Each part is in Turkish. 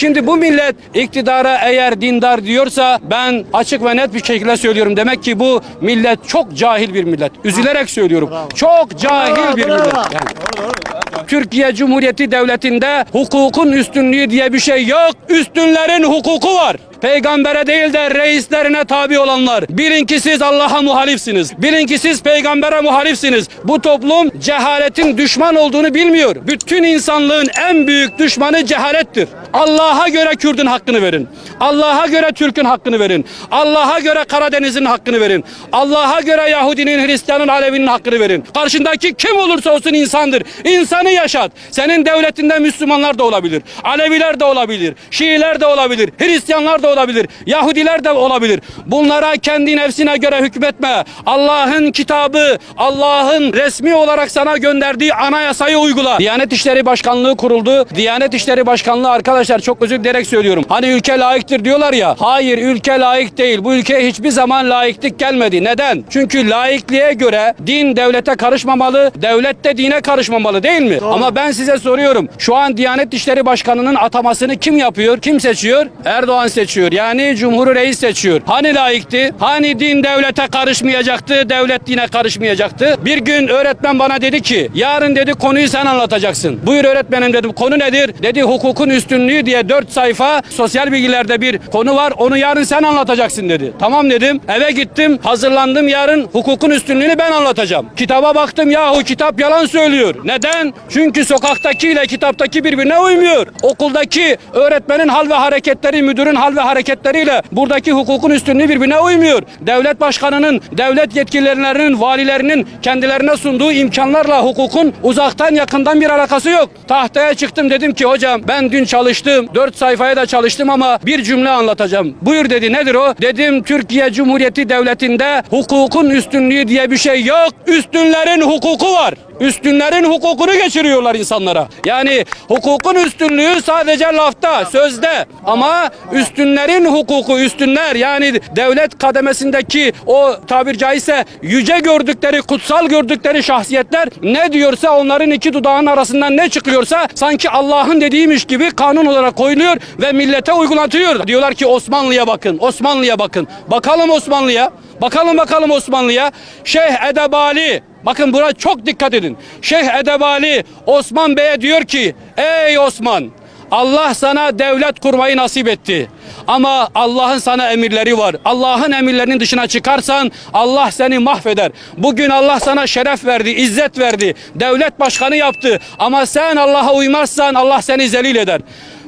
Şimdi bu millet iktidara eğer dindar diyorsa ben açık ve net bir şekilde söylüyorum. Demek ki bu millet çok cahil bir millet. Üzülerek söylüyorum. Çok cahil bir millet. Yani. Türkiye Cumhuriyeti Devleti'nde hukukun üstünlüğü diye bir şey yok. Üstünlerin hukuku var. Peygambere değil de reislerine tabi olanlar. Bilin ki siz Allah'a muhalifsiniz. Bilin ki siz peygambere muhalifsiniz. Bu toplum cehaletin düşman olduğunu bilmiyor. Bütün insanlığın en büyük düşmanı cehalettir. Allah'a göre Kürt'ün hakkını verin. Allah'a göre Türk'ün hakkını verin. Allah'a göre Karadeniz'in hakkını verin. Allah'a göre Yahudinin, Hristiyanın, Alevinin hakkını verin. Karşındaki kim olursa olsun insandır. İnsanı yaşat. Senin devletinde Müslümanlar da olabilir. Aleviler de olabilir. Şiiler de olabilir. Hristiyanlar da olabilir. Yahudiler de olabilir. Bunlara kendi nefsine göre hükmetme. Allah'ın kitabı, Allah'ın resmi olarak sana gönderdiği anayasayı uygula. Diyanet İşleri Başkanlığı kuruldu. Diyanet İşleri Başkanlığı arkadaşlar çok özür dilerek söylüyorum. Hani ülke layıktır diyorlar ya. Hayır ülke layık değil. Bu ülkeye hiçbir zaman layıklık gelmedi. Neden? Çünkü laikliğe göre din devlete karışmamalı, devlet de dine karışmamalı değil mi? Ama ben size soruyorum. Şu an Diyanet İşleri Başkanı'nın atamasını kim yapıyor? Kim seçiyor? Erdoğan seçiyor. Yani Cumhur Reis seçiyor. Hani layıktı? Hani din devlete karışmayacaktı, devlet dine karışmayacaktı? Bir gün öğretmen bana dedi ki, yarın dedi konuyu sen anlatacaksın. Buyur öğretmenim dedim. Konu nedir? Dedi hukukun üstünlüğü diye 4 sayfa sosyal bilgilerde bir konu var. Onu yarın sen anlatacaksın dedi. Tamam dedim. Eve gittim. Hazırlandım yarın hukukun üstünlüğünü ben anlatacağım. Kitaba baktım yahu kitap yalan söylüyor. Neden? Çünkü sokaktakiyle kitaptaki birbirine uymuyor. Okuldaki öğretmenin hal ve hareketleri, müdürün hal ve hareketleriyle buradaki hukukun üstünlüğü birbirine uymuyor. Devlet başkanının, devlet yetkililerinin, valilerinin kendilerine sunduğu imkanlarla hukukun uzaktan yakından bir alakası yok. Tahtaya çıktım dedim ki hocam ben dün çalıştım. Dört sayfaya da çalıştım ama bir cümle anlatacağım. Buyur dedi nedir o? Dedim Türkiye Cumhuriyeti Devleti'nde hukukun üstünlüğü diye bir şey yok. Üstünlerin hukuku var. Üstünlerin hukukunu geçiriyorlar insanlara. Yani hukukun üstünlüğü sadece lafta, sözde ama üstünlerin hukuku, üstünler yani devlet kademesindeki o tabir caizse yüce gördükleri, kutsal gördükleri şahsiyetler ne diyorsa onların iki dudağın arasından ne çıkıyorsa sanki Allah'ın dediğiymiş gibi kanun olarak koyuluyor ve millete uygulatıyor. Diyorlar ki Osmanlı'ya bakın, Osmanlı'ya bakın. Bakalım Osmanlı'ya. Bakalım bakalım Osmanlı'ya. Şeyh Edebali Bakın buna çok dikkat edin. Şeyh Edebali Osman Bey'e diyor ki ey Osman Allah sana devlet kurmayı nasip etti. Ama Allah'ın sana emirleri var. Allah'ın emirlerinin dışına çıkarsan Allah seni mahveder. Bugün Allah sana şeref verdi, izzet verdi. Devlet başkanı yaptı. Ama sen Allah'a uymazsan Allah seni zelil eder.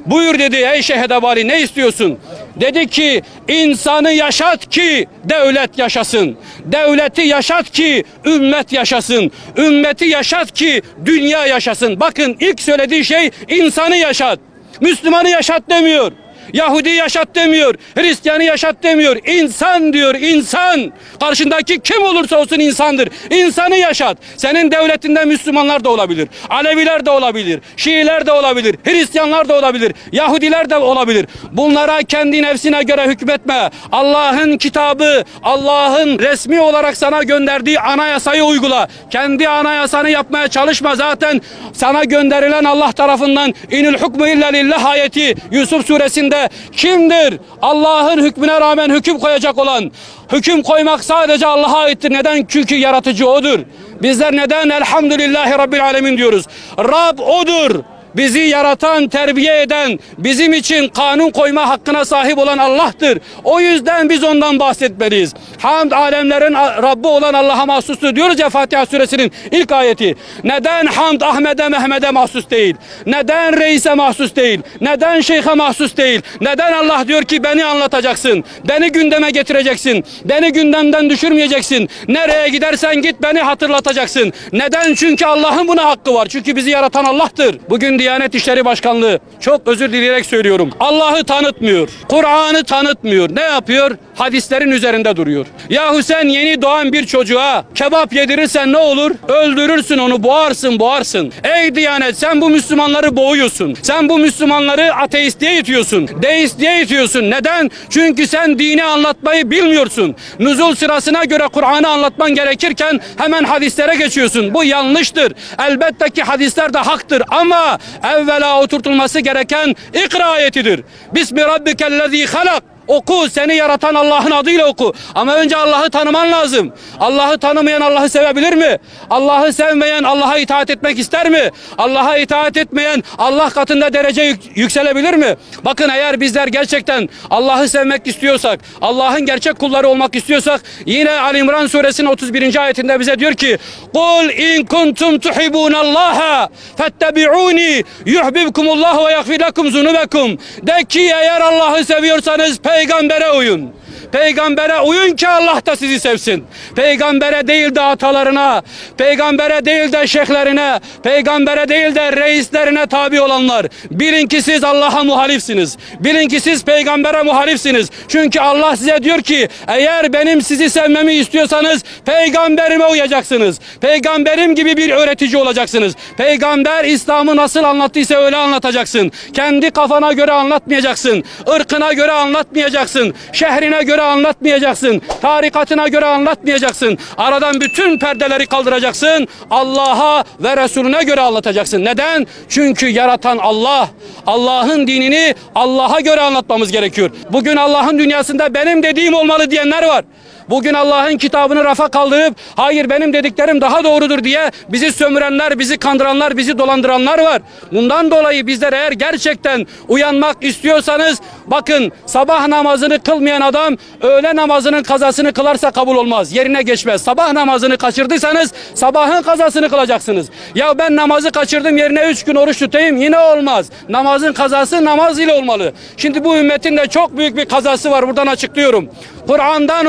Buyur dedi ey Şeyh Edebali ne istiyorsun? Dedi ki insanı yaşat ki devlet yaşasın. Devleti yaşat ki ümmet yaşasın. Ümmeti yaşat ki dünya yaşasın. Bakın ilk söylediği şey insanı yaşat. Müslümanı yaşat demiyor. Yahudi yaşat demiyor. Hristiyanı yaşat demiyor. İnsan diyor insan. Karşındaki kim olursa olsun insandır. İnsanı yaşat. Senin devletinde Müslümanlar da olabilir. Aleviler de olabilir. Şiiler de olabilir. Hristiyanlar da olabilir. Yahudiler de olabilir. Bunlara kendi nefsine göre hükmetme. Allah'ın kitabı, Allah'ın resmi olarak sana gönderdiği anayasayı uygula. Kendi anayasanı yapmaya çalışma. Zaten sana gönderilen Allah tarafından inil hukmu illa lillah ayeti Yusuf suresinde kimdir? Allah'ın hükmüne rağmen hüküm koyacak olan. Hüküm koymak sadece Allah'a aittir. Neden? Çünkü yaratıcı odur. Bizler neden elhamdülillahi rabbil alemin diyoruz? Rab odur. Bizi yaratan, terbiye eden, bizim için kanun koyma hakkına sahip olan Allah'tır. O yüzden biz ondan bahsetmeliyiz. Hamd alemlerin Rabbi olan Allah'a mahsustur diyoruz ya Fatiha suresinin ilk ayeti. Neden hamd Ahmet'e Mehmet'e mahsus değil? Neden reise mahsus değil? Neden şeyhe mahsus değil? Neden Allah diyor ki beni anlatacaksın? Beni gündeme getireceksin. Beni gündemden düşürmeyeceksin. Nereye gidersen git beni hatırlatacaksın. Neden? Çünkü Allah'ın buna hakkı var. Çünkü bizi yaratan Allah'tır. Bugün Diyanet İşleri Başkanlığı çok özür dileyerek söylüyorum. Allah'ı tanıtmıyor. Kur'an'ı tanıtmıyor. Ne yapıyor? Hadislerin üzerinde duruyor. Yahu sen yeni doğan bir çocuğa kebap yedirirsen ne olur? Öldürürsün onu, boğarsın, boğarsın. Ey Diyanet sen bu Müslümanları boğuyorsun. Sen bu Müslümanları ateistliğe itiyorsun. Deistliğe itiyorsun. Neden? Çünkü sen dini anlatmayı bilmiyorsun. Nüzul sırasına göre Kur'an'ı anlatman gerekirken hemen hadislere geçiyorsun. Bu yanlıştır. Elbette ki hadisler de haktır ama evvela oturtulması gereken ikra ayetidir. Bismi rabbikellezî halak. Oku seni yaratan Allah'ın adıyla oku. Ama önce Allah'ı tanıman lazım. Allah'ı tanımayan Allah'ı sevebilir mi? Allah'ı sevmeyen Allah'a itaat etmek ister mi? Allah'a itaat etmeyen Allah katında derece yük- yükselebilir mi? Bakın eğer bizler gerçekten Allah'ı sevmek istiyorsak, Allah'ın gerçek kulları olmak istiyorsak yine Ali İmran suresinin 31. ayetinde bize diyor ki: "Kul in kuntum tuhibbunallaha fettabi'uni yuhibbukumullah ve yaghfir lekum zunubekum." De ki eğer Allah'ı seviyorsanız peygambere uyun. Peygambere uyun ki Allah da sizi sevsin. Peygambere değil de atalarına, peygambere değil de şeyhlerine, peygambere değil de reislerine tabi olanlar. Bilin ki siz Allah'a muhalifsiniz. Bilin ki siz peygambere muhalifsiniz. Çünkü Allah size diyor ki eğer benim sizi sevmemi istiyorsanız peygamberime uyacaksınız. Peygamberim gibi bir öğretici olacaksınız. Peygamber İslam'ı nasıl anlattıysa öyle anlatacaksın. Kendi kafana göre anlatmayacaksın. ırkına göre anlatmayacaksın. Şehrine göre anlatmayacaksın. Tarikatına göre anlatmayacaksın. Aradan bütün perdeleri kaldıracaksın. Allah'a ve Resulüne göre anlatacaksın. Neden? Çünkü yaratan Allah. Allah'ın dinini Allah'a göre anlatmamız gerekiyor. Bugün Allah'ın dünyasında benim dediğim olmalı diyenler var. Bugün Allah'ın kitabını rafa kaldırıp hayır benim dediklerim daha doğrudur diye bizi sömürenler, bizi kandıranlar, bizi dolandıranlar var. Bundan dolayı bizler eğer gerçekten uyanmak istiyorsanız bakın sabah namazını kılmayan adam öğle namazının kazasını kılarsa kabul olmaz. Yerine geçmez. Sabah namazını kaçırdıysanız sabahın kazasını kılacaksınız. Ya ben namazı kaçırdım yerine üç gün oruç tutayım yine olmaz. Namazın kazası namaz ile olmalı. Şimdi bu ümmetin de çok büyük bir kazası var buradan açıklıyorum. Kur'an'dan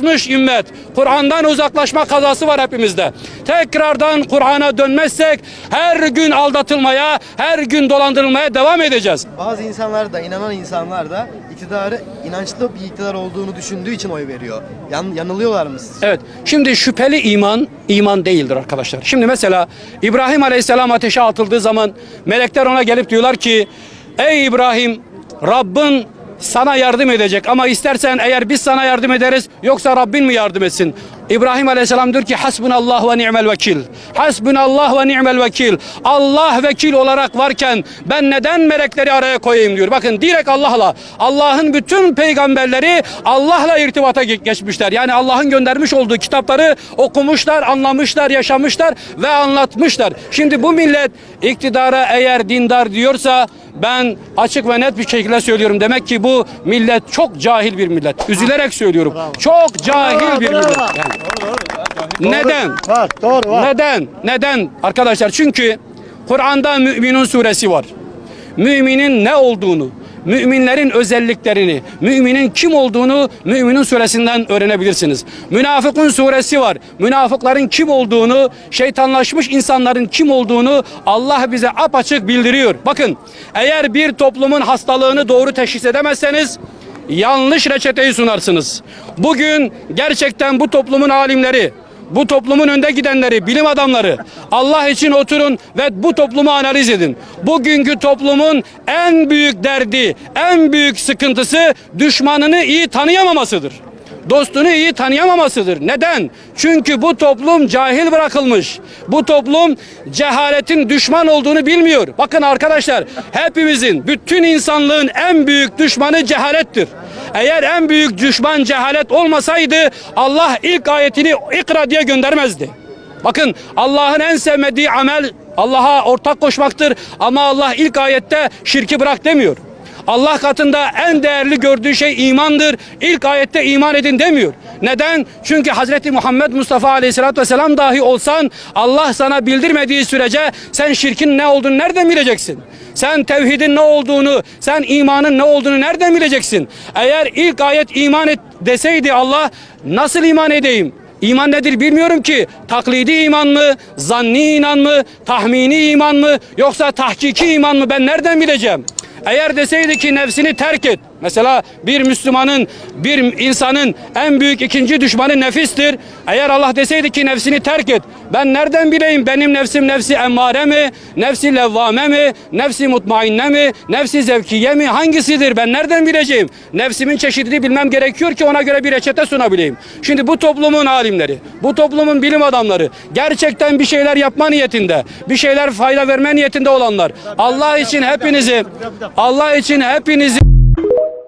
uzaklaşmış ümmet. Kur'an'dan uzaklaşma kazası var hepimizde. Tekrardan Kur'an'a dönmezsek her gün aldatılmaya, her gün dolandırılmaya devam edeceğiz. Bazı insanlar da inanan insanlar da iktidarı inançlı bir iktidar olduğunu düşündüğü için oy veriyor. Yan, yanılıyorlar mı siz? Evet. Şimdi şüpheli iman iman değildir arkadaşlar. Şimdi mesela İbrahim Aleyhisselam ateşe atıldığı zaman melekler ona gelip diyorlar ki Ey İbrahim Rabbin sana yardım edecek ama istersen eğer biz sana yardım ederiz yoksa Rabbin mi yardım etsin? İbrahim Aleyhisselam diyor ki hasbunallah ve ni'mel vekil. Hasbunallah ve ni'mel vekil. Allah vekil olarak varken ben neden melekleri araya koyayım diyor. Bakın direkt Allah'la. Allah'ın bütün peygamberleri Allah'la irtibata ge- geçmişler. Yani Allah'ın göndermiş olduğu kitapları okumuşlar, anlamışlar, yaşamışlar ve anlatmışlar. Şimdi bu millet iktidara eğer dindar diyorsa ben açık ve net bir şekilde söylüyorum. Demek ki bu millet çok cahil bir millet. Üzülerek söylüyorum. Çok cahil bir millet. Yani. Neden? Var, doğru var. Neden? Neden? Arkadaşlar çünkü Kur'an'da Müminun suresi var. Müminin ne olduğunu, müminlerin özelliklerini, müminin kim olduğunu Müminin suresinden öğrenebilirsiniz. Münafıkun suresi var. Münafıkların kim olduğunu, şeytanlaşmış insanların kim olduğunu Allah bize apaçık bildiriyor. Bakın eğer bir toplumun hastalığını doğru teşhis edemezseniz yanlış reçeteyi sunarsınız. Bugün gerçekten bu toplumun alimleri, bu toplumun önde gidenleri, bilim adamları Allah için oturun ve bu toplumu analiz edin. Bugünkü toplumun en büyük derdi, en büyük sıkıntısı düşmanını iyi tanıyamamasıdır. Dostunu iyi tanıyamamasıdır. Neden? Çünkü bu toplum cahil bırakılmış. Bu toplum cehaletin düşman olduğunu bilmiyor. Bakın arkadaşlar hepimizin, bütün insanlığın en büyük düşmanı cehalettir. Eğer en büyük düşman cehalet olmasaydı Allah ilk ayetini ikra diye göndermezdi. Bakın Allah'ın en sevmediği amel Allah'a ortak koşmaktır ama Allah ilk ayette şirki bırak demiyor. Allah katında en değerli gördüğü şey imandır. İlk ayette iman edin demiyor. Neden? Çünkü Hazreti Muhammed Mustafa Aleyhisselatü Vesselam dahi olsan Allah sana bildirmediği sürece sen şirkin ne olduğunu nereden bileceksin? Sen tevhidin ne olduğunu, sen imanın ne olduğunu nereden bileceksin? Eğer ilk ayet iman et deseydi Allah nasıl iman edeyim? İman nedir bilmiyorum ki. Taklidi iman mı, zanni iman mı, tahmini iman mı, yoksa tahkiki iman mı ben nereden bileceğim? Eğer deseydi ki nefsini terk et. Mesela bir Müslümanın, bir insanın en büyük ikinci düşmanı nefistir. Eğer Allah deseydi ki nefsini terk et. Ben nereden bileyim benim nefsim nefsi emmare mi? Nefsi levvame mi? Nefsi mutmainne mi? Nefsi zevkiye mi? Hangisidir? Ben nereden bileceğim? Nefsimin çeşidini bilmem gerekiyor ki ona göre bir reçete sunabileyim. Şimdi bu toplumun alimleri, bu toplumun bilim adamları gerçekten bir şeyler yapma niyetinde, bir şeyler fayda verme niyetinde olanlar. Allah için hepinizi, Allah için hepinizi Thank you